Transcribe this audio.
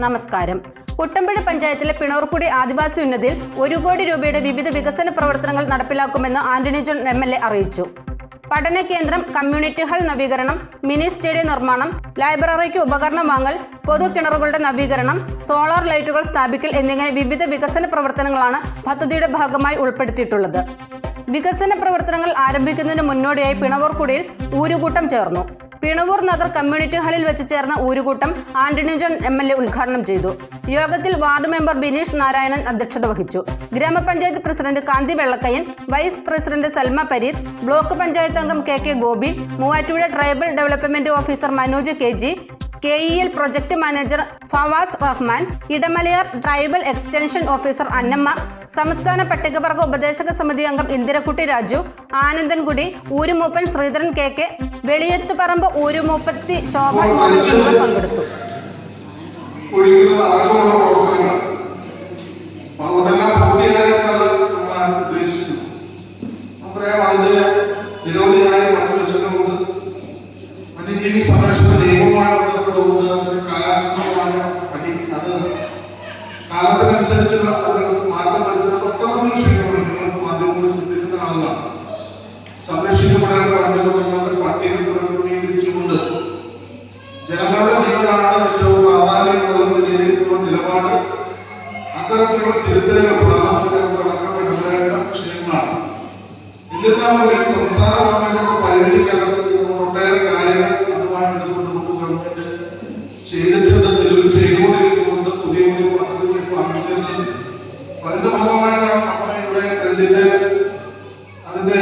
നമസ്കാരം. കുട്ടമ്പുഴ പഞ്ചായത്തിലെ പിണർക്കുടി ആദിവാസി ഉന്നതിയിൽ ഒരു കോടി രൂപയുടെ വിവിധ വികസന പ്രവർത്തനങ്ങൾ നടപ്പിലാക്കുമെന്ന് Antony John M L A അറിയിച്ചു. പഠന കേന്ദ്രം കമ്മ്യൂണിറ്റി ഹാൾ നവീകരണം മിനി സ്റ്റേഡിയം നിർമ്മാണം ലൈബ്രറിക്ക് ഉപകരണം വാങ്ങൽ പൊതു കിണറുകളുടെ നവീകരണം സോളാർ ലൈറ്റുകൾ സ്ഥാപിക്കൽ എന്നിങ്ങനെ വിവിധ വികസന പ്രവർത്തനങ്ങളാണ് പദ്ധതിയുടെ ഭാഗമായി ഉൾപ്പെടുത്തിയിട്ടുള്ളത്. വികസന പ്രവർത്തനങ്ങൾ ആരംഭിക്കുന്നതിന് മുന്നോടിയായി പിണവൂർക്കുടിയിൽ ഊരുകൂട്ടം ചേർന്നു. പിണവൂർ നഗർ കമ്മ്യൂണിറ്റി ഹാളിൽ വെച്ച് ചേർന്ന ഊരുകൂട്ടം Antony John M L A ഉദ്ഘാടനം ചെയ്തു. യോഗത്തിൽ വാർഡ് മെമ്പർ ബിനീഷ് നാരായണൻ അധ്യക്ഷത വഹിച്ചു. ഗ്രാമപഞ്ചായത്ത് president Kanthi Vellakkayyan vice president Salma Pareeth block panchayat അംഗം K K Gopi Muvattupuzha tribal development officer Manoj K G K E L project manager Fawaz Rahman Idamalayar tribal extension officer Annamma സംസ്ഥാന പട്ടികവർഗ ഉപദേശക സമിതി അംഗം ഇന്ദിരക്കുട്ടി രാജു ആനന്ദൻകുടി ഊരുമൂപ്പൻ Sreedharan K K Veliyathuparambu ഊരുമൂപ്പത്തി ശോഭ എന്നിവർ പങ്കെടുത്തു. വന്യജീവി സംരക്ഷണ നിയമവുമായി ബന്ധപ്പെട്ടുകൊണ്ട് അത് കാലത്തിനനുസരിച്ചുള്ള മാറ്റം വരുന്ന ജീവനാണ് ഏറ്റവും പ്രാധാന്യം രീതിയിലുള്ള നിലപാട്. അത്തരത്തിലുള്ള തിരുത്തലുകൾ പാർലമെന്റിനകത്ത് അടക്കപ്പെടേണ്ട വിഷയങ്ങളാണ്. എന്നിരുന്നാൽ കൂടി സംസ്ഥാന ഗവൺമെന്റിന്റെ പരിമിതിക്കകത്ത് ഒട്ടേറെ കാര്യങ്ങൾ അതുമായി ബന്ധപ്പെട്ട് നമുക്ക് ഗവൺമെന്റ് ചെയ്തിട്ടുണ്ട് നിലവിൽ ചെയ്തുകൊണ്ടിരിക്കുന്നുണ്ട്. പുതിയ പുതിയ പദ്ധതികൾ ഇപ്പോൾ ആവിഷ്കരിച്ചു അതിന്റെ ഭാഗമായിട്ടാണ് നമ്മുടെ ഇവിടെ അതിന്റെ